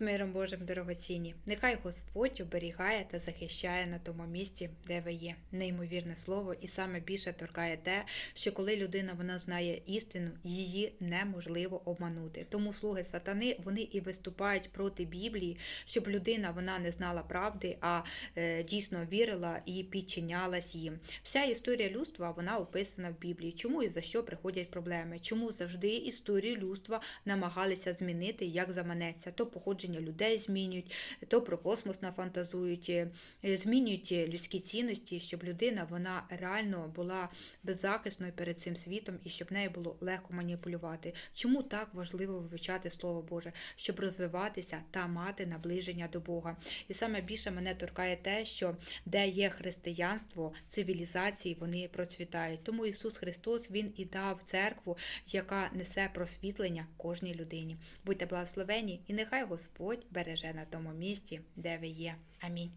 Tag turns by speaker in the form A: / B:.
A: З миром Божим дорогоцінні. Нехай Господь оберігає та захищає на тому місці, де ви є. Неймовірне слово, і саме більше торкає те, що коли людина вона знає істину, її неможливо обманути. Тому слуги сатани вони і виступають проти Біблії, щоб людина вона не знала правди, а е, дійсно вірила і підчинялась їм. Вся історія людства вона описана в Біблії. Чому і за що приходять проблеми? Чому завжди історію людства намагалися змінити, як заманеться? То походження людей змінюють, то про космос нафантазують, е, змінюють людські цінності, щоб людина вона реально була беззахисною перед цим світом і щоб нею було легко маніпулювати. Чому так важливо вивчати Слово Боже, щоб розвиватися та мати наближення до Бога? І саме більше мене торкає те, що де є християнство, цивілізації вони процвітають. Тому Ісус Христос Він і дав церкву, яка несе просвітлення кожній людині. Будьте благословені, і нехай Господь береже на тому місці, де ви є. Амінь.